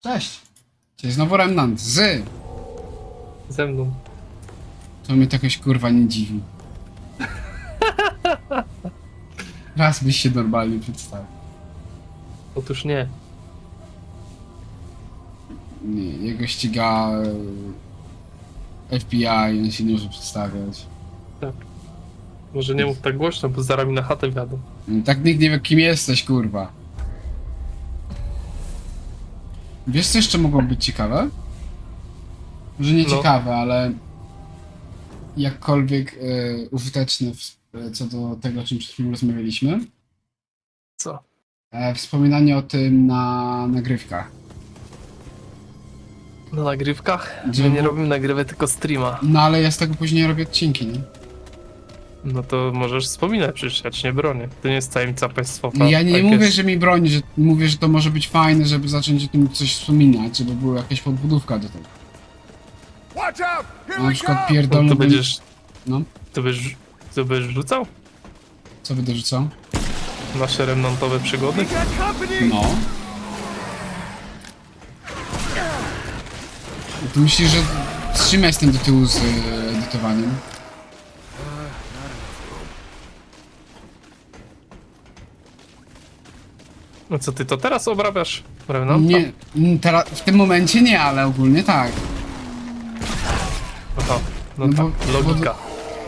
Cześć! Cześć, znowu Remnant z... Ze mną. To mnie to jakoś kurwa nie dziwi. Raz byś się normalnie przedstawił. Otóż nie. Nie, jego ściga e, FBI, on się nie może przedstawiać. Tak. Może nie mów tak głośno, bo zaraz mi na chatę wiadą. Tak nikt nie wie kim jesteś, kurwa. Wiesz co jeszcze mogło być ciekawe? Może nie No. ciekawe, ale jakkolwiek e, użyteczne w, co do tego, o czym przed chwilą rozmawialiśmy. Co? E, wspominanie o tym na nagrywkach. Na nagrywkach? Żeby My nie było- robimy nagrywek, tylko streama. No ale ja z tego później robię odcinki, nie? No to możesz wspominać, przecież ja ci nie bronię. To nie jest tajemnica państwowa. No ja nie tak mówię, jest. że mi broni, że mówię, że to może być fajne, żeby zacząć o tym coś wspominać, żeby była jakaś podbudówka do tego. Watch out! Here Na przykład No, come! to pierdolny... będziesz... No, To będziesz... To będziesz rzucał? co będę rzucał? Nasze remontowe przygody? No. Ty myślisz, że z czym jestem do tyłu z e, edytowaniem? No co, ty to teraz obrabiasz? Remonta? Nie, m, teraz, w tym momencie nie, ale ogólnie tak. Aha, no, No tak, bo- logika.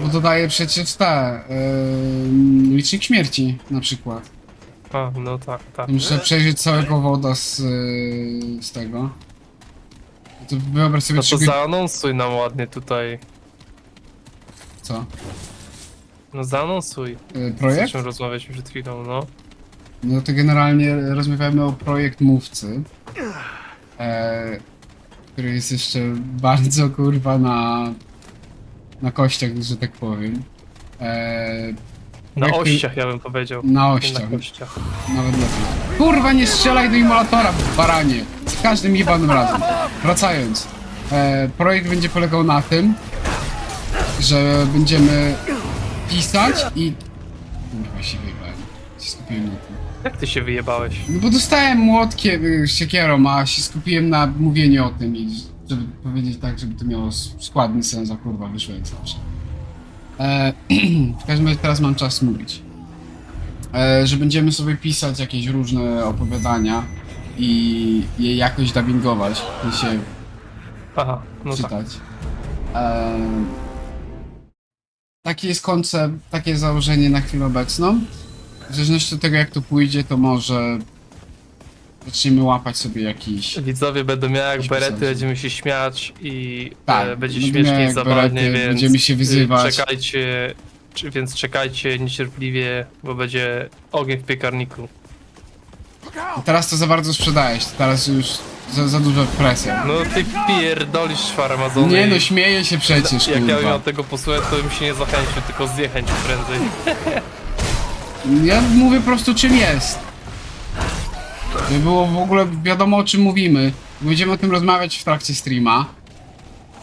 Bo dodaję przecież te, yy, licznik śmierci na przykład. A, no tak, tak. Muszę przejrzeć całego woda z, e, z tego. To wyobraź sobie No trzy to go- zaanonsuj nam ładnie tutaj. Co? No zaanonsuj. E, O projekt? czym rozmawialiśmy przed chwilą, no. No to generalnie rozmawiamy o projekt mówcy. E, który jest jeszcze bardzo kurwa na. na kościach, że tak powiem. E, Na Jak ościach ja bym powiedział. na ościach. Na kościach. Nawet lepiej. Kurwa, nie strzelaj do imulatora, baranie! Z każdym jebanym razem. Wracając. E, projekt będzie polegał na tym, że będziemy pisać i... Kurwa, się wyjebałem. Się skupiłem na tym. Jak ty się wyjebałeś? No bo dostałem młotkiem, y, siekierą, a się skupiłem na mówieniu o tym i żeby powiedzieć tak, żeby to miało s- składny sens, a kurwa wyszło jak zawsze. E, w każdym razie teraz mam czas mówić. E, że będziemy sobie pisać jakieś różne opowiadania i je jakoś dubbingować, i się Aha, no tak. czytać. E, taki jest koncept, takie założenie na chwilę obecną. W zależności od tego jak to pójdzie, to może zaczniemy łapać sobie jakiś... Widzowie będą mieli jak Jakiś berety, pisarz. będziemy się śmiać i Tak, e, będzie będą śmiesznie i jak zabawnie, berety, więc będziemy się y, wyzywać. czekajcie, czy, więc czekajcie niecierpliwie, bo będzie ogień w piekarniku. Teraz to za bardzo sprzedajesz, teraz już za, za duża presja. No ty pierdolisz farmazony. Nie no, śmieję się przecież, Jak ja bym kurwa. miał tego posłuchać, to bym się nie zachęcił, tylko zniechęcił prędzej. Ja mówię po prostu czym jest. Żeby było w ogóle wiadomo o czym mówimy. Będziemy o tym rozmawiać w trakcie streama.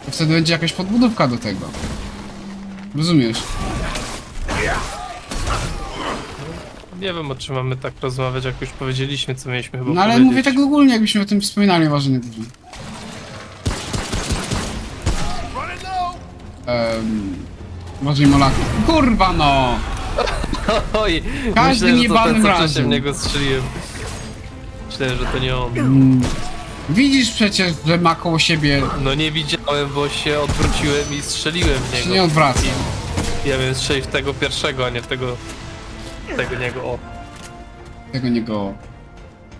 To wtedy będzie jakaś podbudówka do tego. Rozumiesz? Nie wiem o czym mamy tak rozmawiać, jak już powiedzieliśmy, co mieliśmy chyba No ale powiedzieć. mówię tak ogólnie, jakbyśmy o tym wspominali, uważam, nie dużo. Running low! Um, Uważaj Molak. Kurwa no! Oj, Każdym myślę, że to ten, jebanym co razem. w niego strzeliłem. Myślę, że to nie on. Mm, Widzisz przecież, że ma koło siebie... No nie widziałem, bo się odwróciłem i strzeliłem w się niego. nie odwraca. Ja wiem strzelić w tego pierwszego, a nie w tego... w tego niego, o. Tego niego...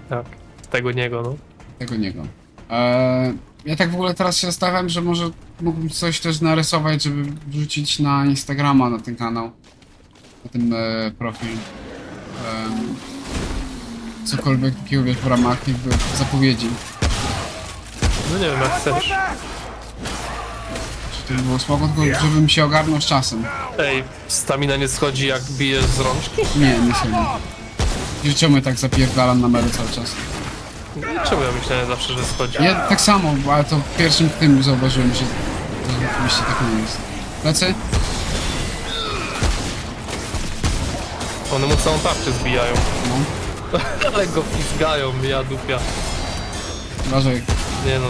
Tak, w tego niego, no. Tego niego. Eee, ja tak w ogóle teraz się zastanawiam, że może mógłbym coś też narysować, żeby wrzucić na Instagrama, na ten kanał. Na ten e, profil. Em, cokolwiek takiego wiesz w ramach jakby zapowiedzi. No nie wiem, jak chcesz. Czy to by było spoko, tylko żebym się ogarnął z czasem. Ej, stamina nie schodzi jak bijesz z rączki? Nie, nie sobie. Wiesz, Czemu tak zapierdalam na mery cały czas? Czemu ja myślałem zawsze, że schodzi? Ja tak samo, ale to w pierwszym tym zauważyłem, że to rzeczywiście tak nie jest. Lecę? One mu całą tarczę zbijają. No. Ale go pizgają, ja dupia. Uważaj, Nie no,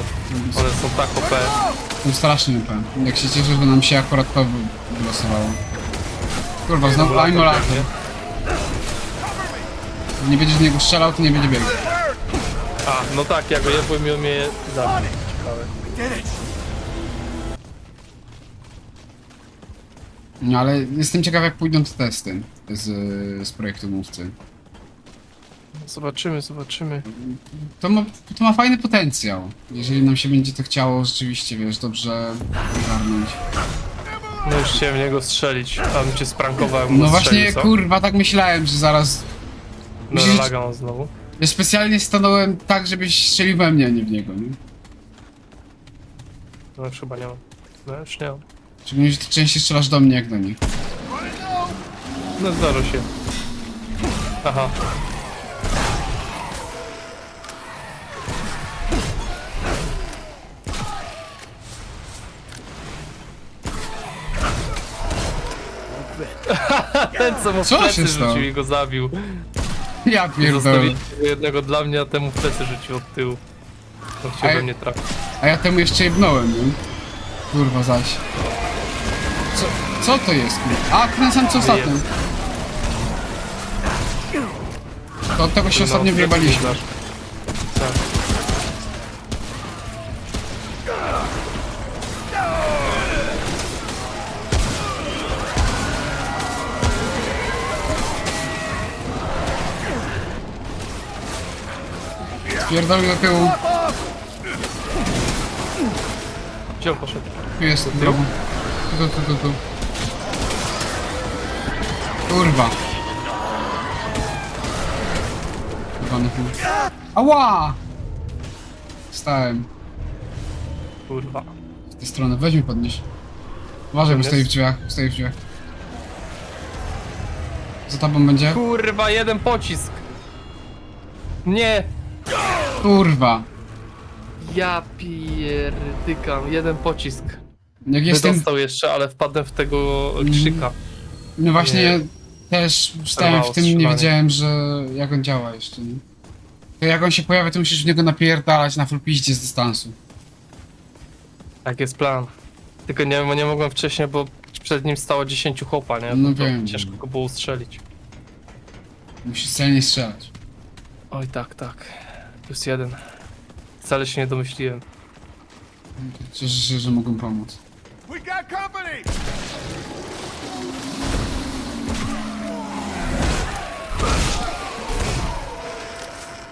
one są tak OP. są strasznie OP. Jak się cieszę, że nam się akurat to wy- wylosowało. Kurwa, znowu Aimolator. Nie będziesz w niego strzelał, to nie będzie biegł. A, no tak, ja go jebłem i on mnie zabił. Ciekawe. No ale jestem ciekaw jak pójdą te testy z, z projektu mówcy. Zobaczymy, zobaczymy. To ma, to ma fajny potencjał. Jeżeli nam się będzie to chciało rzeczywiście, wiesz, dobrze ogarnąć. No już chciałem w niego strzelić, a bym cię sprankował, jak mu No właśnie, kurwa, tak myślałem, że zaraz... No myślisz- laga mam znowu. Ja specjalnie stanąłem tak, żebyś strzelił we mnie, a nie w niego, nie? No już chyba nie mam. No już nie mam. Szczególnie, że ty częściej strzelasz do mnie, jak do nich. No zdarza się. Aha. Ten co mu w Co się plecy stało? rzucił i go zabił. Ja pierdolę. Jednego dla mnie, a temu w plecy rzucił od tyłu. A chciałbym ja- mnie trafić. A ja temu jeszcze jebnąłem, nie? Kurwa zaś. Co, co to jest, kurwa? A, ten sam co ostatnio. Jest. To od tego się ostatnio No, wyjebaliśmy. znasz. Tak. Pierdolę do tyłu. Gdzie on poszedł? Jest, drogą. Tu, tu, tu, tu. Kurwa. Chuj. Ała! Stałem Kurwa. w tę stronę. Weź mi podnieś. Uważaj, bo Jest? stoi w drzwiach. Stoi w drzwiach. Za tobą będzie? Kurwa, jeden pocisk! Nie! Kurwa. Ja pierdykam, jeden pocisk. Jak jestem... Wydostał jeszcze, ale wpadłem w tego krzyka. No właśnie, Nie. Też stałem w Trwało tym, nie strzelanie. wiedziałem, że jak on działa jeszcze, nie? To jak on się pojawia, to musisz w niego napierdalać na full piździe z dystansu. Tak jest plan. Tylko nie, nie mogłem wcześniej, bo przed nim stało 10 chłopa, nie? No to wiem. Ciężko go było ustrzelić. Musisz celnie strzelać. Oj, tak, tak. Plus jeden. Wcale się nie domyśliłem. Cieszę się, że mogłem pomóc. We got company.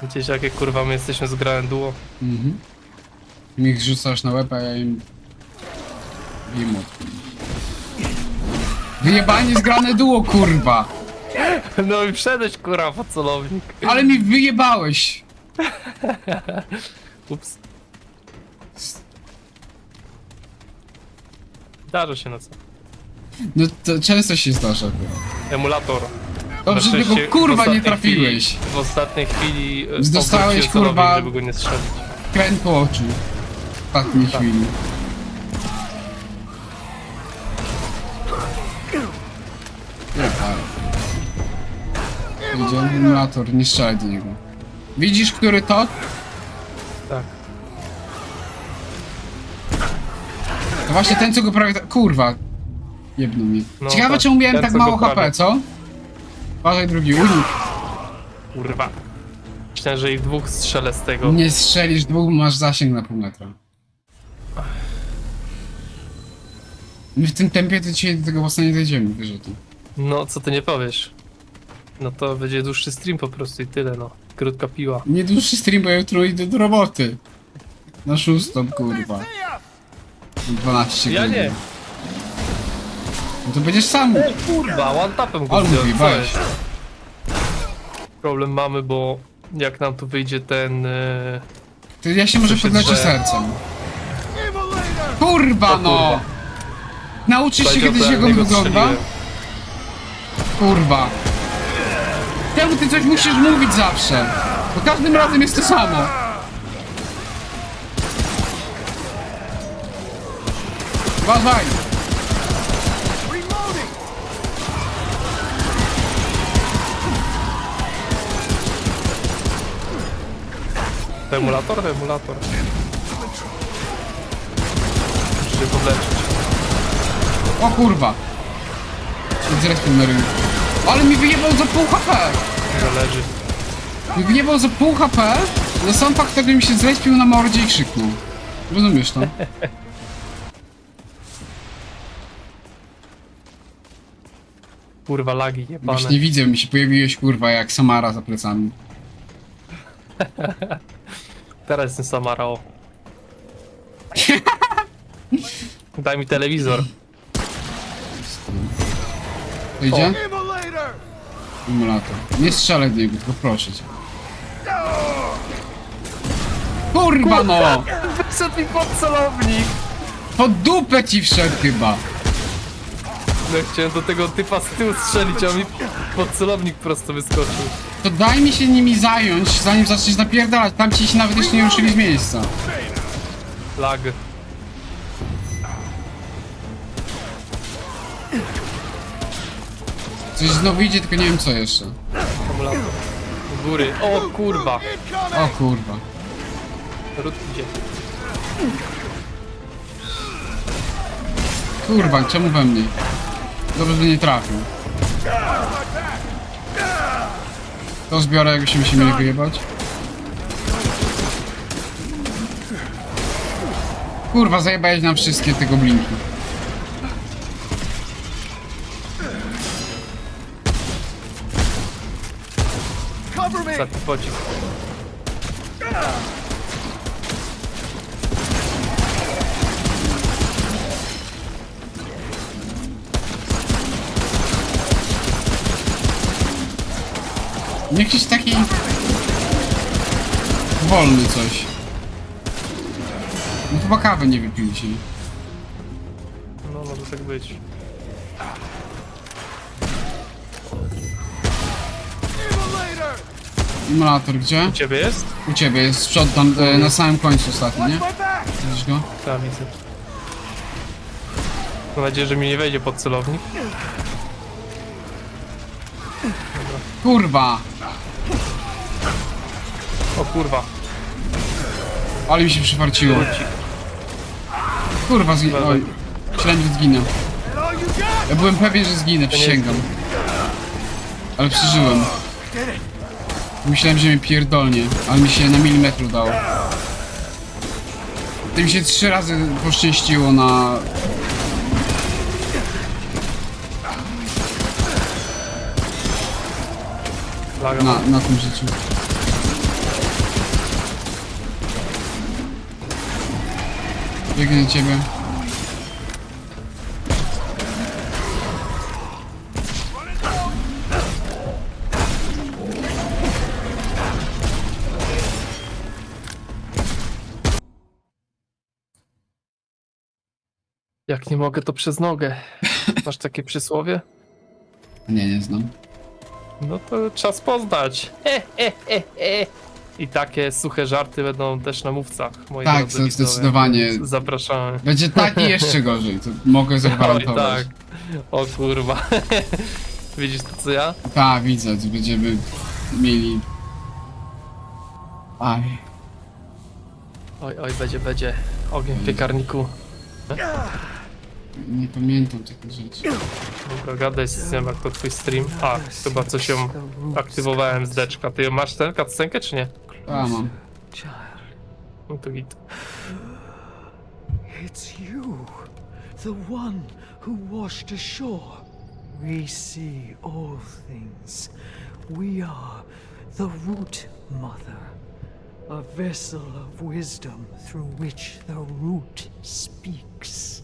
Widzicie, jakie kurwa my jesteśmy zgrałem duo? Mhm. Ich rzucasz na łeb, a ja im... Biję młotkiem. Wyjebanie zgrane duo, kurwa! No i wszedłeś kurwa po celownik. Ale mi wyjebałeś! Ups. Zdarza się na co. No to często się zdarza. kurwa. Emulator. Dobrze, Na że szczęście go kurwa w nie ostatniej trafiłeś. Chwili, w ostatniej chwili e, Dostałeś, celownik, kurwa- żeby go nie strzelić. Kręt po oczu. W ostatniej Tak. chwili. Nie, ale. Idzie emulator, nie strzelaj do niego. Widzisz, który to? Tak. To właśnie ten, co go prawie... ta- Kurwa. Jebnął mnie. No Ciekawe, tak, czemu miałem ten, tak co go mało HP, co? Uważaj drugi, unik. Kurwa. Myślałem, że ich dwóch strzelę z tego. Nie strzelisz dwóch, masz zasięg na pół metra. My w tym tempie to dzisiaj do tego własnie nie dojdziemy, wiesz o tym. No, co ty nie powiesz? No to będzie dłuższy stream po prostu i tyle, no. Krótka piła. Nie dłuższy stream, bo ja jutro idę do roboty. Na szóstą, kurwa. See ya. 12 Ja godzin. nie. No to będziesz sam. Kurwa, one tapem go Ale zdjąłem, mówi, co weź. jest? Problem mamy, bo jak nam tu wyjdzie ten... E... To ja się może się drze. sercem. Kurwa no! Nauczysz się kiedyś jak on niego wygląda? strzeliłem. Kurwa. Temu ty coś musisz mówić zawsze. Bo każdym razem jest to samo. Uważaj! To emulator? Emulator. Muszę się podleczyć. O kurwa! Zrespił na rynku. Ale mi wyjebał za pół HP! Zależy. Mi wyjebał za pół HP za sam fakt, że mi się zrespił na mordzie i krzyknął. Rozumiesz to? Kurwa, lagi jebane. Właśnie widzę, mi się pojawiłeś kurwa jak Samara za plecami. Teraz jestem Samara, o. Daj mi telewizor. To idzie? Immolator! Emulator. Nie strzelaj do niego, tylko proszę cię. Kurwa no! Wyszedł mi pod celownik! Pod dupę ci wszedł chyba! No chciałem do tego typa z tyłu strzelić, a mi pod celownik prosto wyskoczył. To daj mi się nimi zająć, zanim zaczniesz napierdalać. Tam ci się nawet jeszcze nie ruszyli z miejsca. Lag. Coś znowu idzie, tylko nie wiem co jeszcze. Akumulator. U góry. O kurwa. O kurwa. Ród idzie. Kurwa, czemu we mnie? Dobrze, że nie trafił. To zbiorę, jakbyśmy się mieli wyjebać. Kurwa, zajebałeś nam wszystkie te goblinki. Cover me! Pocisk. Jakiś taki... Wolny coś. No chyba kawy nie wypił ci. No może tak być. Emulator gdzie? U ciebie jest? U ciebie jest z przodu tam, e, na samym końcu ostatni, nie? Widzisz go? Tak, widzę. Mam nadzieję, że mi nie wejdzie pod celownik. Kurwa! O kurwa. Ale mi się przyfarciło. Kurwa, zginę. Oj, myślałem, że zginę. Ja byłem pewien, że zginę, przysięgam. Ale przeżyłem. Myślałem, że mnie pierdolnie, ale mi się na milimetr udało. Tym mi się trzy razy poszczęściło na... Laga. na, na tym życiu. Biegnę do ciebie. Jak nie mogę, to przez nogę. Masz takie przysłowie? Nie, nie znam. No to czas poznać. He, he, he, he. I takie suche żarty będą też na mówcach. Moi Tak, drodzy widzowie. zdecydowanie. Zapraszamy. Będzie tak i jeszcze gorzej, to mogę Oj, zagwarantować. tak. O kurwa. Widzisz to co ja? Tak, widzę, tu będziemy mieli... Aj. Oj, oj, będzie, będzie. Ogień w piekarniku. Nie pamiętam takich rzeczy. Dobra, gadaj z tym, jak to twój stream. A, chyba coś ją aktywowałem z deczka. Ty masz ten cutscenkę czy nie? A, mam. No to git. It's you, the one who washed ashore. We see all things. We are the Root Mother, a vessel of wisdom through which the root speaks.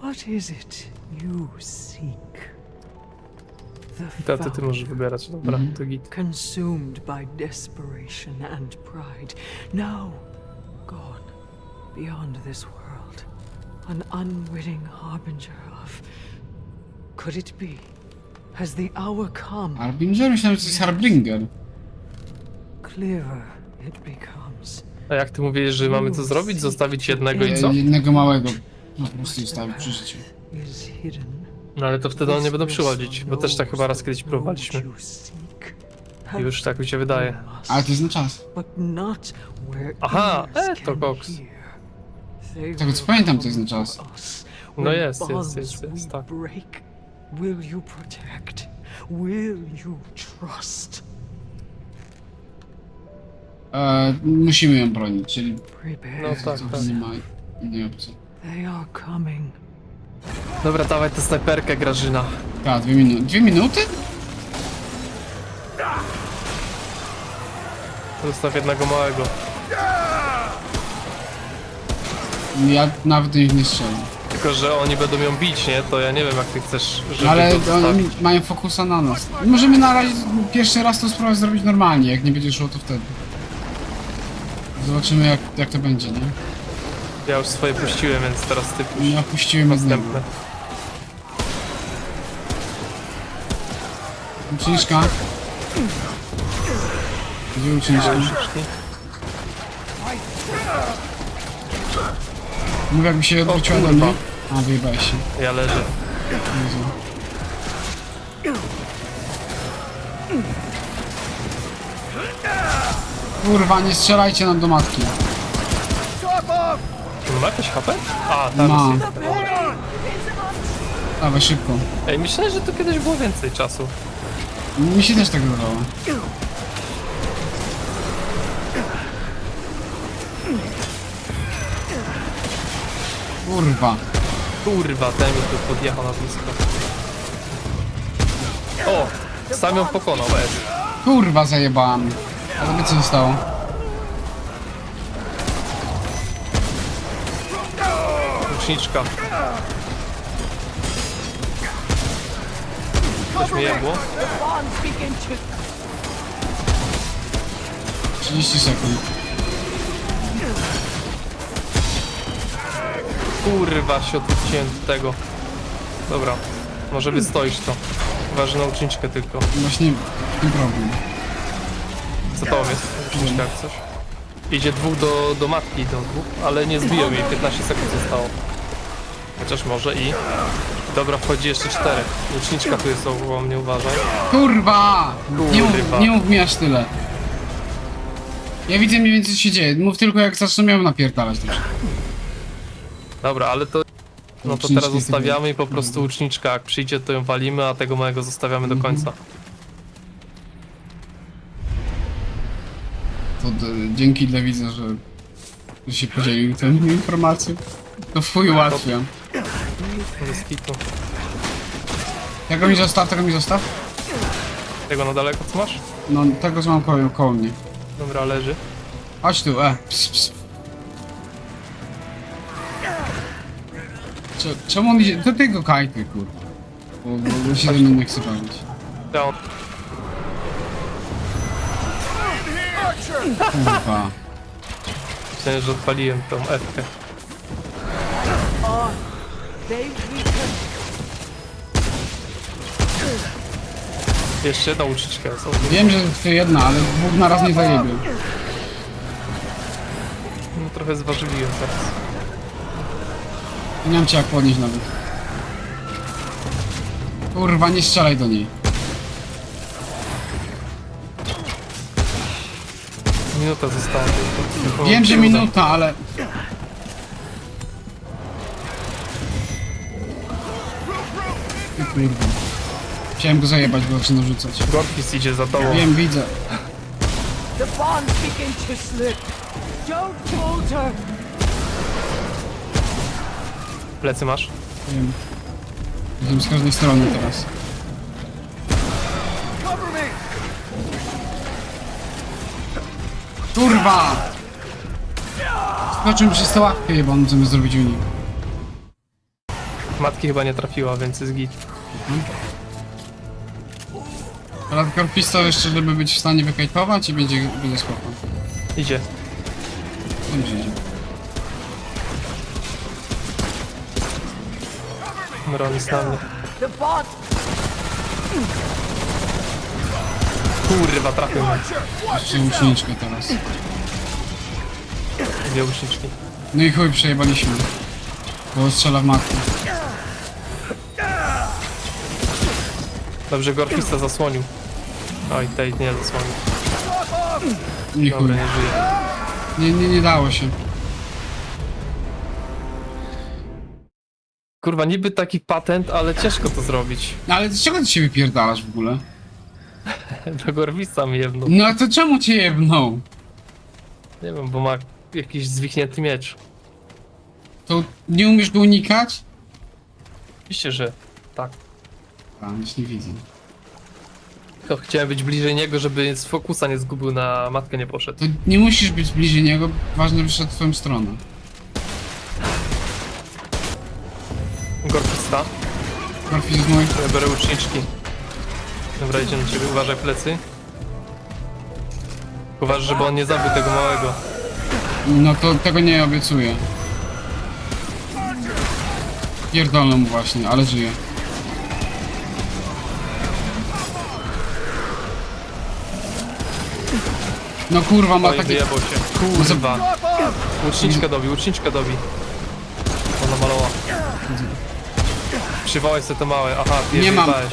What is it you seek? The Taty, ty możesz wybierać. Dobra, to git. consumed by desperation and pride, now gone beyond this world, an unwitting harbinger of. Could it be? Has the hour come? Harbinger? Myślałem, że to jest Harbinger. Clearer it becomes. A jak ty mówisz, że mamy to zrobić? Zostawić jednego i co? Jednego małego po prostu zostawił przy życiu. No ale to wtedy one nie będą przychodzić, bo też tak chyba raz kiedyś próbowaliśmy. Seek. Już tak mi się wydaje. Ale to jest na czas. Aha, e, to. They tego co pamiętam, to jest na czas. No jest, jest, jest, jest, tak. will you protect? Will you trust? E, musimy ją bronić, czyli. No tak, tak. nie ma innej opcji. They are coming. Dobra, dawaj tę snajperkę, Grażyna. Tak, dwie minuty. Dwie minuty? Zostaw jednego małego. Ja nawet do nich nie strzelam. Tylko, że oni będą ją bić, nie? To ja nie wiem, jak ty chcesz, żeby ale go oni zostawić. mają fokusa na nas. Możemy na razie pierwszy raz to spróbować zrobić normalnie, jak nie będzie szło to wtedy. Zobaczymy jak, jak to będzie, nie? Ja już swoje puściłem, więc teraz ty puść Nie opuściłem jednego. następne. Uczniczka. Gdzie? Uczniczki. Mów jakby się odwróciła do mnie. A, wyjebałeś się. Ja leżę. Jezu. Kurwa, nie strzelajcie nam do matki. Ma jakieś HP? A, tam Ma. jest. Dawaj szybko. Ej, myślę, że tu kiedyś było więcej czasu. Mi się też tak wydawało. Kurwa. Kurwa, ten mi tu podjechał na blisko. O! Sam ją pokonał, Ed. Kurwa zajebałam. A tobie co zostało? Łuczniczka. Coś mi jebło? 30 sekund. Kurwa, się odwróciłem do tego. Dobra, może wystoisz to. Waży na uczniczkę tylko. Właśnie tym problem. Co to jest? Uczniczka jak coś? Idzie dwóch do, do matki, do dwóch, ale nie zbiją jej, 15 sekund zostało. Chociaż może i... Dobra, wchodzi jeszcze czterech. Łuczniczka tu jest obok mnie, uważaj. Kurwa! Nie mów, Kurwa. nie mów mi aż tyle. Ja widzę mniej więcej co się dzieje. Mów tylko jak zaczną ją napierdalać też. Dobra, ale to... No to teraz zostawiamy i po prostu łuczniczka, jak przyjdzie to ją walimy, a tego małego zostawiamy do końca. To d- dzięki dla widza, że, że się podzielił tą informacją. To w chuj ułatwia. Bez kitu. Tego mi zostaw, tego mi zostaw. Tego na daleko co masz? No, tego co mam koło, koło mnie. Dobra, leży. Chodź tu, e. Ps, ps. Cze- Czemu on idzie? To ty go kajty, kurwa. Bo, bo, bo się ze mną nie chce bawić. Archer! Kurwa. Myślałem, że odpaliłem tą F-kę. Jeszcze jedna łuczniczka jest. O, Wiem, że to jedna, ale dwóch na raz nie zajebie. No trochę zważyliłem teraz. Nie mam cię jak podnieść nawet. Kurwa, nie strzelaj do niej. Minuta została tylko. Wiem, że minuta, ale... Kurwa. Chciałem go zajebać, bo zaczyna rzucać. Gorkis idzie za tobą. Wiem, widzę. The bonds begin to slip. Don't falter. Plecy masz? Wiem. Wiem z każdej strony teraz. Cover me! Kurwa! Skoczył mi przez tę łapkę jebą, co my zrobić unik. Matki chyba nie trafiła, więc jest git. Ale korpisto jeszcze, żeby być w stanie wykajpować i będzie, będzie spoko. Idzie. Że idzie. Mron jest na mnie. Kurwa, trafił mnie. Jeszcze łuczniczkę teraz. Dwie łuczniczki. No i chuj, przejebaliśmy. Bo strzela w matkę. Dobrze, Gorkista zasłonił. Oj, tej nie zasłoni. Nie chuj. Dobra, nie żyje. Nie, nie, nie dało się. Kurwa, niby taki patent, ale ciężko to zrobić. No ale z czego ty się wypierdalasz w ogóle? Do Gorwisa mi jedno. No a to czemu cię jebnął? Nie wiem, bo ma jakiś zwichnięty miecz. To nie umiesz go unikać? Oczywiście, że tak. A, już nie widzę. Tylko chciałem być bliżej niego, żeby z fokusa nie zgubił na matkę nie poszedł. To nie musisz być bliżej niego, ważne, żeby szedł w twoją stronę. Gorwista. Morfis jest mój. Ja biorę łuczniczki. Dobra, idzie na ciebie. Uważaj plecy. Uważaj, żeby on nie zabił tego małego. No to tego nie obiecuję. Pierdolę mu właśnie, ale żyje. No kurwa, ma Oj, wyjebał się. Kurwa. Łuczniczkę dobi, łuczniczkę dobi. Ona maloła. Przywołaj sobie to małe. Aha, je Nie mam. wyjebałeś.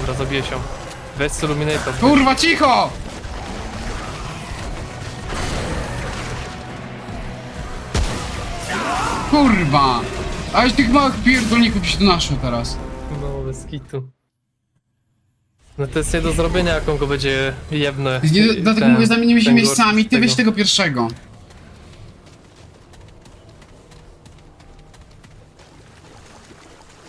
Dobra, zabiję się. Weź sobie Illuminator. Kurwa, cicho! Kurwa! Aś tych małych pierdolników się tu naszło teraz. No, bez kitu. No to jest nie do zrobienia, jaką go będzie jebnę. Nie, dlatego mówię, zamienimy się ten miejscami, ty weź tego pierwszego.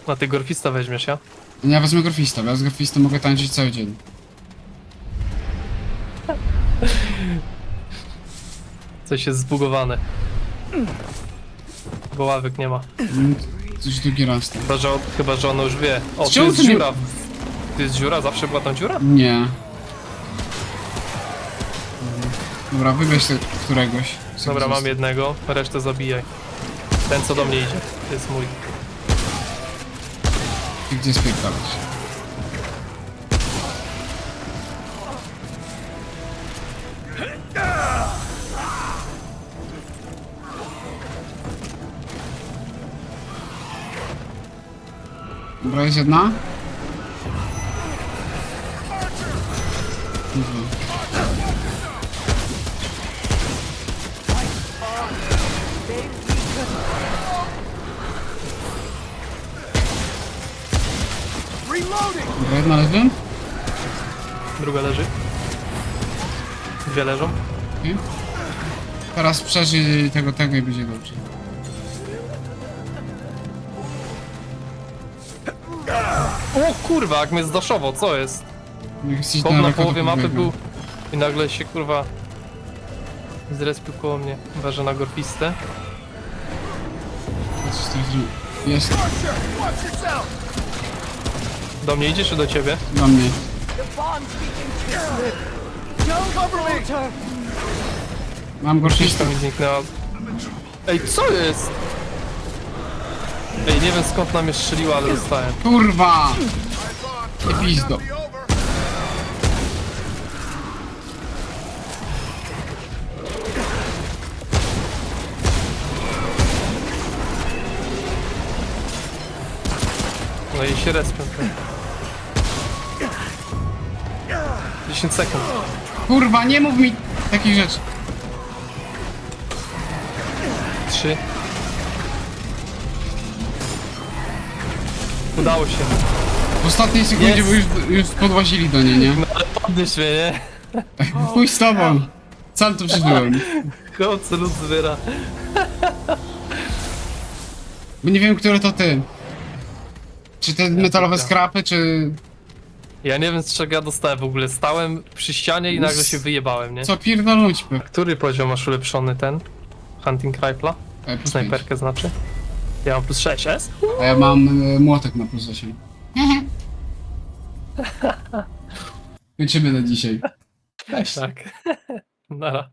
A ty Gorfista weźmiesz, ja? Ja wezmę grafista, bo ja z grafistą mogę tańczyć cały dzień. Coś jest zbugowane. Bo ławek nie ma. Mm, Coś drugi raz tak. Chyba, że, chyba, że ona już wie. O, tu czemu jest ty nie- dziura. Tu jest dziura? Zawsze była tam dziura? Nie. Dobra, wybierz któregoś. Dobra, mam jednego, resztę zabijaj. Ten co do mnie idzie, to jest mój. Ty gdzie spierdalasz? Dobra, jest jedna? Teraz przeżyj tego, tego i będzie dobrze. O kurwa, jak mnie zdaszował, co jest? Jak jesteś Chłop na daleko, to połowie mapy podbiegam. był i nagle się kurwa zrespił koło mnie. Uważa na gorfistę. Coś tam zrobił. Jest! Do mnie idzie czy do ciebie? do mnie. Cover me! Mam go Gorfista mi zniknęła. Ej, co jest? Ej, nie wiem skąd na mnie strzeliła, ale dostałem. Kurwa! Nie pizdo. No i się respią. tak. 10 sekund. Kurwa, nie mów mi takich rzeczy. 3 Udało się. W ostatniej sekundzie, Jest. bo już, już podłazili do niej, nie? No ale podnieś mnie, nie? Chuj z tobą. Sam to przeżyłem. Chłop co lud zbiera. Bo nie wiem, które to ty. Czy te metalowe skrapy, czy... Ja nie wiem z czego ja dostałem w ogóle. Stałem przy ścianie i nagle się wyjebałem, nie? Co pierdolnąć pe. Który poziom masz ulepszony ten? Hunting rifle'a? E, plus pięć. Snajperkę znaczy? Ja mam plus 6 S? A ja mam e, młotek na plus 8. Kończymy na dzisiaj. Cześć. Tak. Nara.